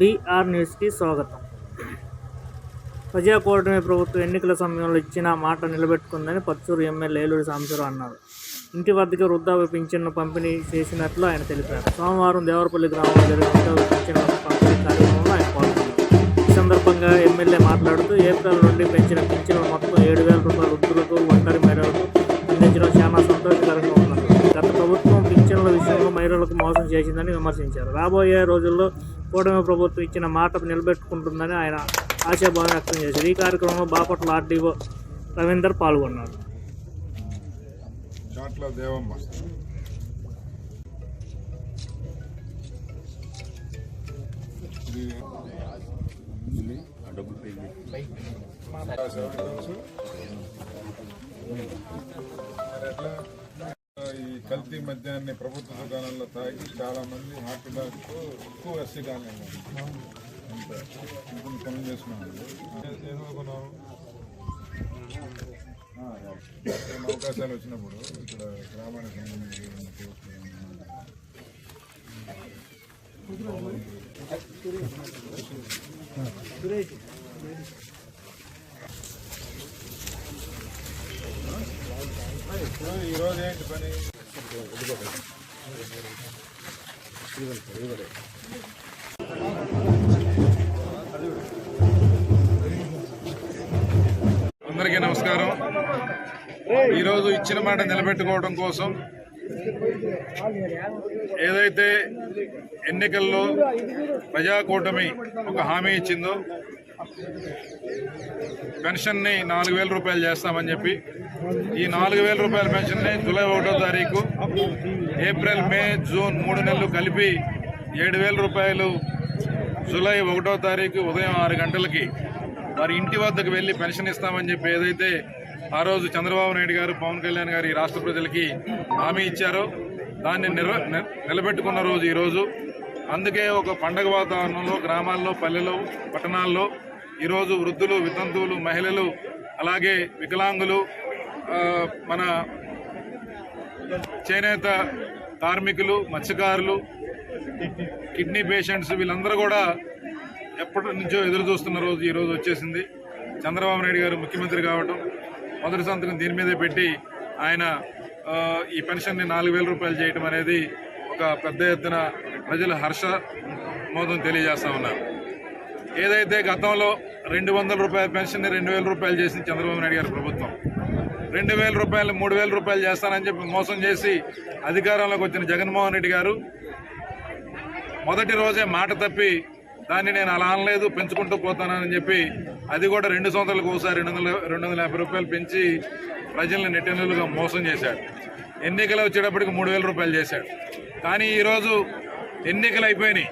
DR న్యూస్కి స్వాగతం. ప్రజాకూటమి ప్రభుత్వం ఎన్నికల సమయంలో ఇచ్చిన మాట నిలబెట్టుకుందని పచ్చూరు ఎమ్మెల్యే ఏలూరు సాంబశివరావు అన్నారు. ఇంటి వద్దకు వృద్ధాప్య పింఛన్ను పంపిణీ చేసినట్లు ఆయన తెలిపారు. సోమవారం దేవరపల్లి గ్రామంలో జరిగిన వృద్ధాప్య పింఛన్ల పంపిణీ కార్యక్రమంలో ఆయన పాల్గొన్నారు. ఈ సందర్భంగా ఎమ్మెల్యే మాట్లాడుతూ ఏప్రిల్ నుండి పెంచిన పింఛన్లు మొత్తం ఏడు వేల రూపాయలు వృద్ధులకు ఒంటరి మేరకు అందించడం చాలా సంతోషకరంగా ఉన్నారు గత ప్రభుత్వం పింఛన్ల విషయంలో మహిళలకు మోసం చేసిందని విమర్శించారు. రాబోయే రోజుల్లో కూటమి ప్రభుత్వం ఇచ్చిన మాట నిలబెట్టుకుంటుందని ఆయన ఆశాభావం వ్యక్తం చేశారు. ఈ కార్యక్రమంలో బాపట్ల ఆర్డీఓ రవీందర్ పాల్గొన్నారు. చాట్ల దేవమ్మ. కల్తీ మద్యాన్ని ప్రభుత్వ దుకాణాల్లో తాగి చాలా మంది హార్ట్ అటాక్ ఎక్కువ ఎస్సీ కానీ అంతే ఇంకొన్ని పనులు చేసుకున్నాను ఏదో కొన్నాను అవకాశాలు వచ్చినప్పుడు ఇక్కడ గ్రామానికి సంబంధించి ఇప్పుడు ఈ ఏంటి పని? అందరికీ నమస్కారం. ఈరోజు ఇచ్చిన మాట నిలబెట్టుకోవడం కోసం ఏదైతే ఎన్నికల్లో ప్రజాకూటమి ఒక హామీ ఇచ్చిందో పెన్షన్ని నాలుగు వేల రూపాయలు చేస్తామని చెప్పి ఈ నాలుగు వేల రూపాయల పెన్షన్ని జూలై ఒకటో తారీఖు ఏప్రిల్ మే జూన్ మూడు నెలలు కలిపి ఏడు వేల రూపాయలు జూలై ఒకటో తారీఖు ఉదయం ఆరు గంటలకి వారి ఇంటి వద్దకు వెళ్ళి పెన్షన్ ఇస్తామని చెప్పి ఏదైతే ఆ రోజు చంద్రబాబు నాయుడు గారు పవన్ కళ్యాణ్ గారు ఈ రాష్ట్ర ప్రజలకి హామీ ఇచ్చారో దాన్ని నిర్వ ని- నిలబెట్టుకున్న రోజు ఈరోజు అందుకే ఒక పండగ వాతావరణంలో గ్రామాల్లో పల్లెలు పట్టణాల్లో ఈరోజు వృద్ధులు వితంతువులు మహిళలు అలాగే వికలాంగులు మన చేనేత కార్మికులు మత్స్యకారులు కిడ్నీ పేషెంట్స్ వీళ్ళందరూ కూడా ఎప్పటి నుంచో ఎదురు చూస్తున్న రోజు ఈరోజు వచ్చేసింది. చంద్రబాబు నాయుడు గారు ముఖ్యమంత్రి కావటం మొదటి సంతకం దీని మీదే పెట్టి ఆయన ఈ పెన్షన్ని నాలుగు వేల రూపాయలు చేయటం అనేది ఒక పెద్ద ఎత్తున ప్రజలు హర్ష మోదం తెలియజేస్తా ఉన్నారు ఏదైతే గతంలో రెండు వందల రూపాయల పెన్షన్ని రెండు వేల రూపాయలు చేసింది చంద్రబాబు నాయుడు గారి ప్రభుత్వం రెండు వేల రూపాయలు మూడు వేల రూపాయలు చేస్తానని చెప్పి మోసం చేసి అధికారంలోకి వచ్చిన జగన్మోహన్ రెడ్డి గారు మొదటి రోజే మాట తప్పి దాన్ని నేను అలా అనలేదు పెంచుకుంటూ పోతానని చెప్పి అది కూడా రెండు సంవత్సరాలకు ఒకసారి రెండు వందల రెండు వందల యాభై రూపాయలు పెంచి ప్రజల్ని నెట్టెనులుగా మోసం చేశాడు. ఎన్నికలు వచ్చేటప్పటికి మూడు వేల రూపాయలు చేశాడు. కానీ ఈరోజు ఎన్నికలు అయిపోయినాయి.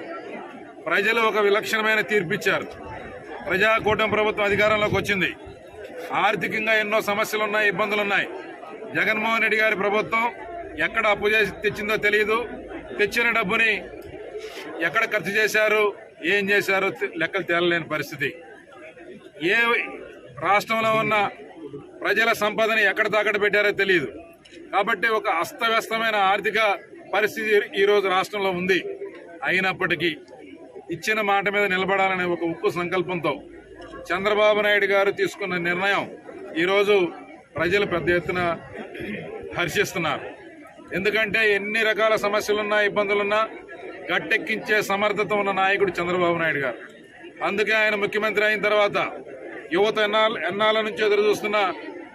ప్రజలు ఒక విలక్షణమైన తీర్పు ఇచ్చారు ప్రజాకూటమి ప్రభుత్వం అధికారంలోకి వచ్చింది. ఆర్థికంగా ఎన్నో సమస్యలు ఉన్నాయి ఇబ్బందులు ఉన్నాయి జగన్మోహన్ రెడ్డి గారి ప్రభుత్వం ఎక్కడ అప్పు చేసి తెచ్చిందో తెలియదు తెచ్చిన డబ్బుని ఎక్కడ ఖర్చు చేశారు ఏం చేశారో తె- లెక్కలు తేలలేని పరిస్థితి. ఏ రాష్ట్రంలో ఉన్న ప్రజల సంపదని ఎక్కడ తాకట్టు పెట్టారో తెలియదు కాబట్టి ఒక అస్తవ్యస్తమైన ఆర్థిక పరిస్థితి ఈరోజు రాష్ట్రంలో ఉంది. అయినప్పటికీ ఇచ్చిన మాట మీద నిలబడాలనే ఒక ఉక్కు సంకల్పంతో చంద్రబాబు నాయుడు గారు తీసుకున్న నిర్ణయం ఈరోజు ప్రజలు పెద్ద ఎత్తున హర్షిస్తున్నారు. ఎందుకంటే ఎన్ని రకాల సమస్యలున్నా ఇబ్బందులున్నా గట్టెక్కించే సమర్థత ఉన్న నాయకుడు చంద్రబాబు నాయుడు గారు. అందుకే ఆయన ముఖ్యమంత్రి అయిన తర్వాత యువత ఎన్నాళ్ళ ఎన్నాళ్ళ నుంచి ఎదురు చూస్తున్న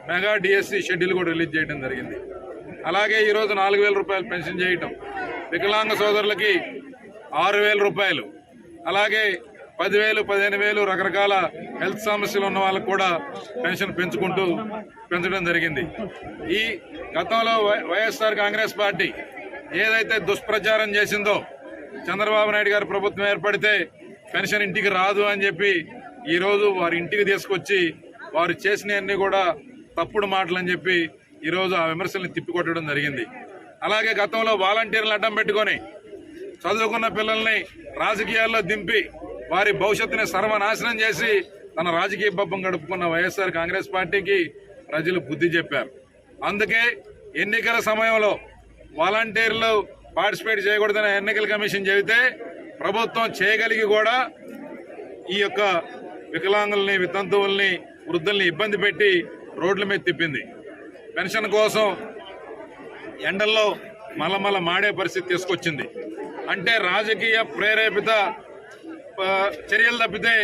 మెగా డిఎస్సి షెడ్యూల్ కూడా రిలీజ్ చేయడం జరిగింది. అలాగే ఈరోజు నాలుగు వేల రూపాయలు పెన్షన్ చేయటం వికలాంగ సోదరులకి ఆరు వేల రూపాయలు అలాగే పదివేలు పదిహేను వేలు రకరకాల హెల్త్ సమస్యలు ఉన్న వాళ్ళకు కూడా పెన్షన్ పెంచుకుంటూ పెంచడం జరిగింది. ఈ గతంలో వై- వైఎస్ఆర్ కాంగ్రెస్ పార్టీ ఏదైతే దుష్ప్రచారం చేసిందో చంద్రబాబు నాయుడు గారు ప్రభుత్వం ఏర్పడితే పెన్షన్ ఇంటికి రాదు అని చెప్పి ఈరోజు వారి ఇంటికి తీసుకొచ్చి వారు చేసినవన్నీ కూడా తప్పుడు మాటలు అని చెప్పి ఈరోజు ఆ విమర్శల్ని తిప్పికొట్టడం జరిగింది. అలాగే గతంలో వాలంటీర్లు అడ్డం పెట్టుకొని చదువుకున్న పిల్లల్ని రాజకీయాల్లో దింపి వారి భవిష్యత్తుని సర్వనాశనం చేసి తన రాజకీయ బబ్బం గడుపుకున్న వైఎస్ఆర్ కాంగ్రెస్ పార్టీకి ప్రజలు బుద్ధి చెప్పారు. అందుకే ఎన్నికల సమయంలో వాలంటీర్లు పార్టిసిపేట్ చేయకూడదని ఎన్నికల కమిషన్ చెబితే ప్రభుత్వం చేయగలిగి కూడా ఈ యొక్క వికలాంగుల్ని వితంతువుల్ని వృద్ధుల్ని ఇబ్బంది పెట్టి రోడ్ల మీద తిప్పింది. పెన్షన్ కోసం ఎండల్లో మలమల మాడే పరిస్థితి తీసుకొచ్చింది. అంటే రాజకీయ ప్రేరేపిత చర్యలు తప్పితే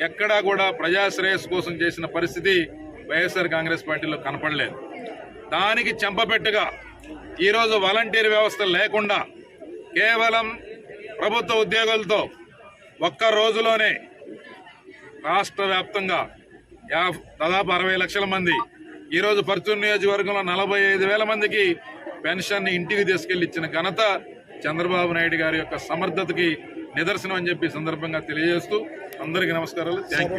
ఎక్కడా కూడా ప్రజాశ్రేయస్సు కోసం చేసిన పరిస్థితి వైఎస్ఆర్ కాంగ్రెస్ పార్టీలో కనపడలేదు. దానికి చెంపపెట్టుగా ఈరోజు వాలంటీర్ వ్యవస్థ లేకుండా కేవలం ప్రభుత్వ ఉద్యోగులతో ఒక్క రోజులోనే రాష్ట్ర వ్యాప్తంగా యా- దాదాపు అరవై లక్షల మంది ఈరోజు పర్చూరు నియోజకవర్గంలో నలభై ఐదు వేల మందికి పెన్షన్ని ఇంటికి తీసుకెళ్ళి ఇచ్చిన ఘనత చంద్రబాబు నాయుడు గారి యొక్క సమర్థతకి నిదర్శనం అని చెప్పి సందర్భంగా తెలియజేస్తూ అందరికీ నమస్కారాలు. Thank you